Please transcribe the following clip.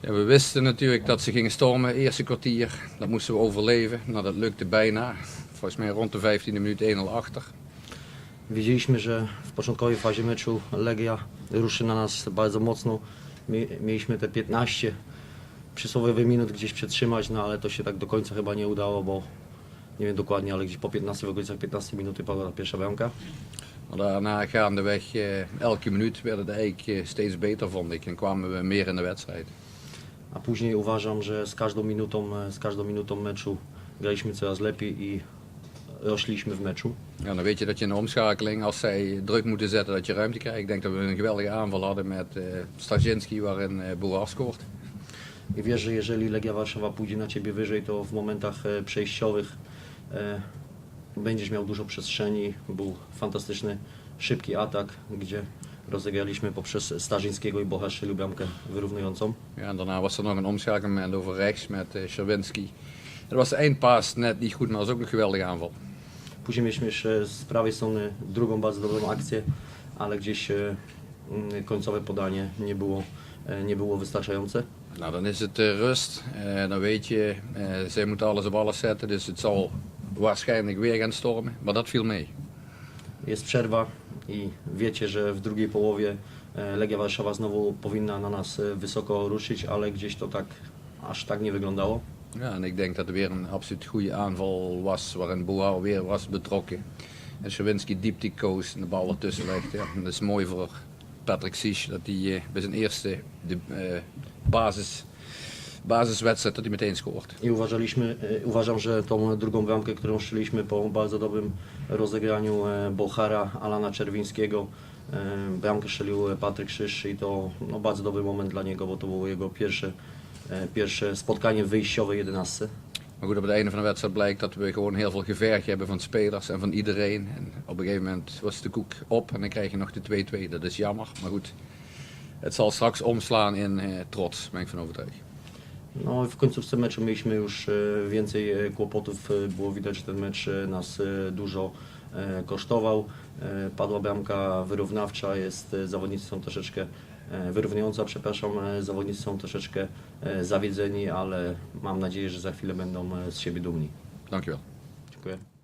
Ja, we wisten natuurlijk dat ze gingen stormen, eerste kwartier. Dat moesten we overleven. Nou, dat lukte bijna. Volgens mij rond de 15e minuut 1-0 achter. Wiedzieliśmy, że w początkowej fazie meczu Legia ruszy na nas bardzo mocno. Mie- Mieliśmy te 15 przysłowiowych minut gdzieś przetrzymać, no ale to się tak do końca chyba nie udało, bo nie wiem dokładnie, ale gdzieś po 15, w okolicach 15 minuty padła pierwsza bramka. Daarna gaandeweg, eh, elke minuut werd het eigenlijk eh, steeds beter, vond ik. En kwamen we meer in de wedstrijd. A później uważam, że z każdą minutą, e, z każdą minutą meczu graliśmy coraz lepiej i rośliśmy w meczu. Ja, dan weet je dat je in de omschakeling, als zij druk moeten zetten, dat je ruimte krijgt. Ik denk dat we een geweldige aanval hadden met eh Stasinski, waarin eh Boer scoort. I wiesz, że jeżeli Legia Warszawa pójdzie na ciebie wyżej, to w momentach e, przejściowych e, będziesz miał dużo przestrzeni. Był fantastyczny, szybki atak, gdzie rozegraliśmy poprzez Starzyńskiego i Bocha strzelił bramkę wyrównującą. Ja, en daarna was er nog een omschakelmoment over rechts met eh Scherwinski. Dat was de eindpaas net niet goed, maar was ook een geweldige aanval. Później mieliśmy jeszcze z prawej strony drugą bardzo dobrą akcję, ale gdzieś e, mm, końcowe podanie nie było, e, nie było wystarczające. Nou, dan is het eh, rust. Eh, dan weet je, eh, zij moeten alles op alles zetten. Dus het zal waarschijnlijk weer gaan stormen. Maar dat viel mee. Jest przerwa i wiecie, że w drugiej połowie e, Legia Warszawa znowu powinna na nas e, wysoko ruszyć, ale gdzieś to tak aż tak nie wyglądało. Ja, en ik denk dat er weer een absoluut goede aanval was. Waarin Boer weer was betrokken. En Scherwinski diepte koos en de bal ertussen legt. Ja, dat is mooi voor Patrick Sisch. Dat hij eh, bij zijn eerste de, eh, basis, basiswedstrijd dat hij meteen scoort. I uważaliśmy, e, uważam, że tą drugą bramkę, którą strzeliśmy po bardzo dobrym rozegraniu e, Bochara, Alana Czerwińskiego, e, bramkę strzelił Patryk Szysz i to no, bardzo dobry moment dla niego, bo to było jego pierwsze, pierwsze spotkanie w wyjściowej 11. Maar goed, op het einde van de wedstrijd blijkt dat we gewoon heel veel geverg hebben van spelers en van iedereen. En op een gegeven moment was de koek op en dan krijg je nog de 2-2. Dat is jammer, maar goed. Het zal straks omslaan in eh, trots, ben ik van overtuigd. No w końcówce meczu mieliśmy już e, więcej e, kłopotów. E, Było widać, że ten mecz nas dużo kosztował. Padła bramka wyrównawcza, jest zawodnicy są troszeczkę wyrównująca, przepraszam, zawodnicy są troszeczkę zawiedzeni, ale mam nadzieję, że za chwilę będą z siebie dumni. Dankjewel. Dziękuję.